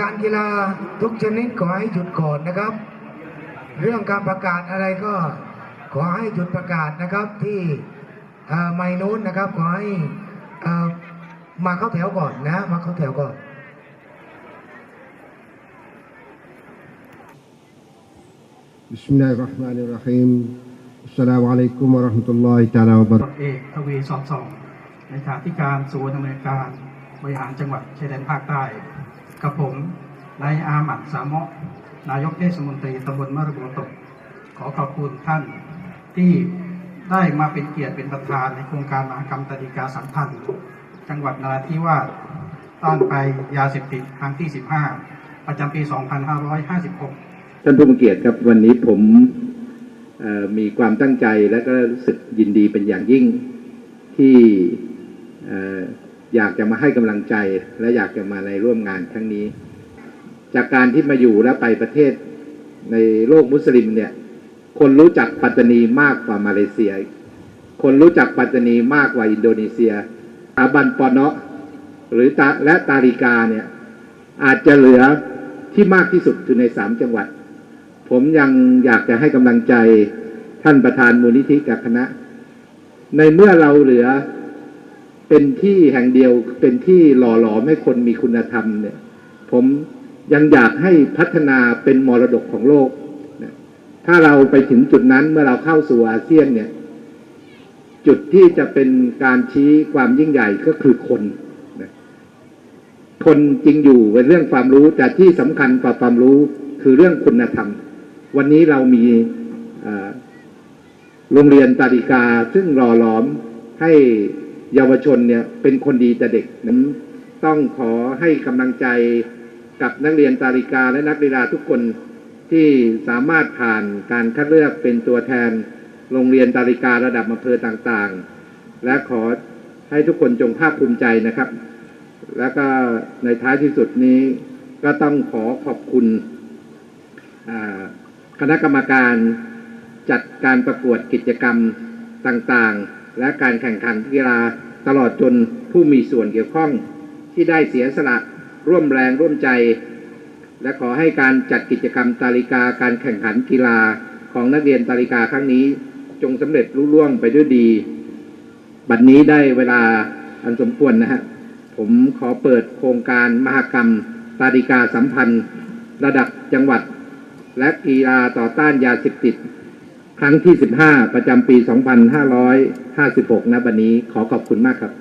การกีฬาทุกชนิดขอให้หยุดก่อนนะครับ เรื่องการประกาศอะไรก็ขอให้หยุดประกาศนะครับที่ไมโน้นนะครับขอให้มาเข้าแถวก่อนนะ มาเข้าแถวก่อนบิสมิลลาฮิรเราะห์มานิรเราะฮีมอัสสลามุอะลัยกุมวะเราะห์มะตุลลอฮิตะอาลาวะบะเราะกาเอกทวีสอบสองในขาธิการศูนย์อเมริการบริหารจังหวัดชายแดนภาคใต้ กับผมนายอาหมัดสามะนายกเทศมนตรีตำบลมะระบัวตก ขอขอบคุณท่านที่ได้มาเป็นเกียรติเป็นประธานในโครงการมหกรรมตดิกาสัมพันธ์ จังหวัดนราธิวาสต้านภัยาเสพติดครั้งที่ 15 ประจำปี 2556 ท่านผู้มีเกียรติครับวันนี้ผมมีความตั้งใจและก็รู้สึกยินดีเป็นอย่างยิ่งที่ อยากจะมาให้กำลังใจและอยากจะมาในร่วมงานครั้งนี้ จากการที่มาอยู่และไปประเทศในโลกมุสลิมเนี่ย คนรู้จักปัตตานีมากกว่ามาเลเซีย คนรู้จักปัตตานีมากกว่าอินโดนีเซียสถาบันปอนเนาะหรือตาและตาริกาเนี่ย อาจจะเหลือที่มากที่สุดคือในสามจังหวัด ผมยังอยากจะให้กำลังใจท่านประธานมูลนิธิกับคณะ ในเมื่อเราเหลือ เป็นที่แห่งเดียวเป็นที่หล่อหลอมให้คนมีคุณธรรมเนี่ย ผมยังอยากให้พัฒนาเป็นมรดกของโลกนะถ้าเราไปถึงจุดนั้นเมื่อเราเข้าสู่อาเซียนเนี่ย จุดที่จะเป็นการชี้ความยิ่งใหญ่ก็คือคนนะคนจริงอยู่เป็นเรื่องความรู้แต่ที่สำคัญกว่าความรู้คือเรื่องคุณธรรม วันนี้เรามีโรงเรียนตาดิกาซึ่งหล่อหลอมให้ เยาวชนเนี่ยเป็นคนดีแต่เด็กนั้นต้องขอให้กำลังใจกับนักเรียนตาดิกาและนักกีฬาทุกคนที่สามารถผ่านการคัดเลือกเป็นตัวแทนโรงเรียนตาดิการะดับอำเภอต่างๆ และขอให้ทุกคนจงภาคภูมิใจนะครับ แล้วก็ในท้ายที่สุดนี้ก็ต้องขอขอบคุณคณะกรรมการจัดการประกวดกิจกรรมต่างๆ และการแข่งขันกีฬาตลอดจนผู้มีส่วนเกี่ยวข้องที่ได้เสียสละร่วมแรงร่วมใจ และขอให้การจัดกิจกรรมตาลิกาการแข่งขันกีฬาของนักเรียนตาลิกาครั้งนี้ จงสำเร็จรุ่ล่วงไปด้วยดี บัดนนี้ได้เวลาอันสมควรนะฮะผมขอเปิดโครงการมหกรรมตาดิกาสัมพันธ์ ระดับจังหวัด และกีฬาต่อต้านยาเสพติด ครั้งที่ 15 ประจำปี 2556 นะบันนี้ขอขอบคุณมากครับ